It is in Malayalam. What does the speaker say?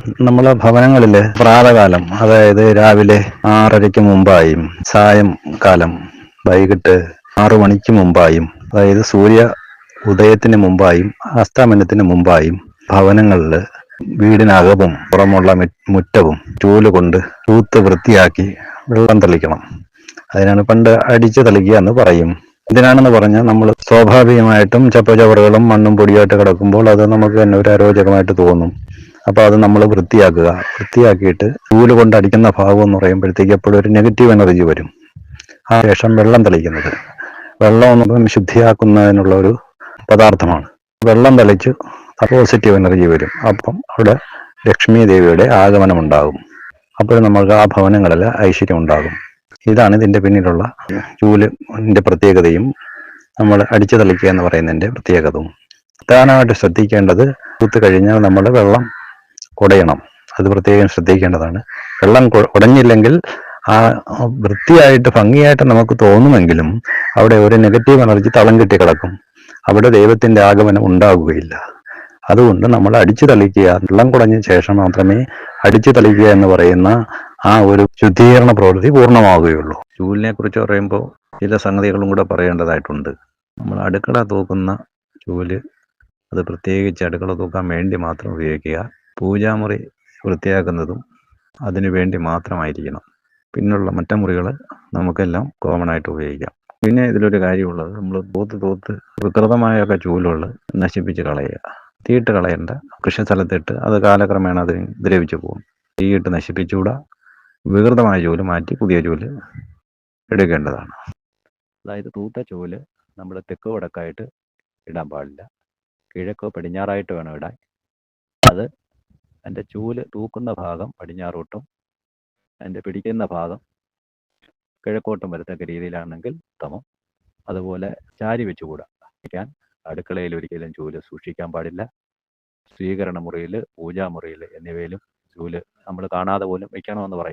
നമ്മളെ ഭവനങ്ങളിൽ പ്രാതകാലം അതായത് രാവിലെ ആറരയ്ക്ക് മുമ്പായും സായം കാലം വൈകിട്ട് ആറു മണിക്ക് മുമ്പായും അതായത് സൂര്യ ഉദയത്തിന് മുമ്പായും അസ്തമനത്തിന് മുമ്പായും ഭവനങ്ങളിൽ വീടിനകവും പുറമുള്ള മുറ്റവും ചൂൽ കൊണ്ട് തൂത്ത് വൃത്തിയാക്കി വെള്ളം തളിക്കണം. അതിനാണ് പണ്ട് അടിച്ചു തളിക്കുക എന്ന് പറയും. എന്തിനാണെന്ന് പറഞ്ഞാൽ നമ്മൾ സ്വാഭാവികമായിട്ടും ചപ്പചവറുകളും മണ്ണും പൊടിയായിട്ട് കിടക്കുമ്പോൾ അത് നമുക്ക് തന്നെ ഒരു അരോചകമായിട്ട് തോന്നും. അപ്പൊ അത് നമ്മൾ വൃത്തിയാക്കുക. വൃത്തിയാക്കിയിട്ട് ചൂൽ കൊണ്ട് അടിക്കുന്ന ഭാഗം എന്ന് പറയുമ്പോഴത്തേക്ക് എപ്പോഴും ഒരു നെഗറ്റീവ് എനർജി വരും. ആ ശേഷം വെള്ളം തെളിക്കുന്നത്. വെള്ളം എന്ന് ശുദ്ധിയാക്കുന്നതിനുള്ള ഒരു പദാർത്ഥമാണ്. വെള്ളം തെളിച്ച് പോസിറ്റീവ് എനർജി വരും. അപ്പം അവിടെ ലക്ഷ്മി ദേവിയുടെ ആഗമനം ഉണ്ടാകും. അപ്പോൾ നമുക്ക് ആ ഭവനങ്ങളിൽ ഐശ്വര്യം ഉണ്ടാകും. ഇതാണ് ഇതിന്റെ പിന്നിലുള്ള ജൂലിന്റെ പ്രത്യേകതയും. നമ്മൾ അടിച്ചു തളിക്കുക എന്ന് പറയുന്നതിന്റെ പ്രത്യേകതയും. പ്രധാനമായിട്ട് ശ്രദ്ധിക്കേണ്ടത് കുത്തു കഴിഞ്ഞാൽ നമ്മൾ വെള്ളം കുടയണം. അത് പ്രത്യേകം ശ്രദ്ധിക്കേണ്ടതാണ്. വെള്ളം കുടഞ്ഞില്ലെങ്കിൽ ആ വൃത്തിയായിട്ട് ഭംഗിയായിട്ട് നമുക്ക് തോന്നുമെങ്കിലും അവിടെ ഒരു നെഗറ്റീവ് എനർജി തളം കെട്ടി കിടക്കും. അവിടെ ദൈവത്തിന്റെ ആഗമനം ഉണ്ടാകുകയില്ല അതുകൊണ്ട് നമ്മൾ അടിച്ചു തളിക്കുക വെള്ളം കുടഞ്ഞ ശേഷം മാത്രമേ അടിച്ചു തളിക്കുക എന്ന് പറയുന്ന ആ ഒരു ശുദ്ധീകരണ പ്രവൃത്തി പൂർണമാവുകയുള്ളൂ. ചൂലിനെ കുറിച്ച് പറയുമ്പോൾ ചില സംഗതികളും കൂടെ പറയേണ്ടതായിട്ടുണ്ട്. നമ്മൾ അടുക്കള തൂക്കുന്ന ചൂൽ അത് പ്രത്യേകിച്ച് അടുക്കള തൂക്കാൻ വേണ്ടി മാത്രം ഉപയോഗിക്കുക. പൂജാമുറി വൃത്തിയാക്കുന്നതും അതിനു വേണ്ടി മാത്രമായിരിക്കണം. പിന്നുള്ള മറ്റ മുറികൾ നമുക്കെല്ലാം കോമൺ ആയിട്ട് ഉപയോഗിക്കാം. പിന്നെ ഇതിലൊരു കാര്യമുള്ളത് നമ്മൾ തൂത്ത് തൂത്ത് വികൃതമായൊക്കെ ചൂലുകൾ നശിപ്പിച്ച് കളയുക. തീയിട്ട് കളയേണ്ട. കൃഷി സ്ഥലത്തിട്ട് അത് കാലക്രമേണ അതിന് ദ്രവിച്ചു പോകും. തീയിട്ട് നശിപ്പിച്ചുകൂടാ. വികൃതമായ ചൂൽ മാറ്റി പുതിയ ചൂൽ എടുക്കേണ്ടതാണ്. അതായത് തൂത്ത ചൂൽ നമ്മൾ തെക്ക് വടക്കായിട്ട് ഇടാൻ പാടില്ല. കിഴക്കോ പടിഞ്ഞാറായിട്ട് വേണം ഇടാൻ. അത് അതിന്റെ ചൂൽ തൂക്കുന്ന ഭാഗം പടിഞ്ഞാറോട്ടും അതിന്റെ പിടിക്കുന്ന ഭാഗം കിഴക്കോട്ടും വരത്തക്ക രീതിയിലാണെങ്കിൽ ഉത്തമം അതുപോലെ ചാരി വെച്ചുകൂടാ ഇരിക്കാൻ അടുക്കളയിൽ ഒരിക്കലും ചൂൽ സൂക്ഷിക്കാൻ പാടില്ല. സ്വീകരണ മുറിയിൽ പൂജാമുറിയിൽ എന്നിവയിലും ചൂൽ നമ്മൾ കാണാതെ പോലും വെക്കണമെന്ന് പറയും.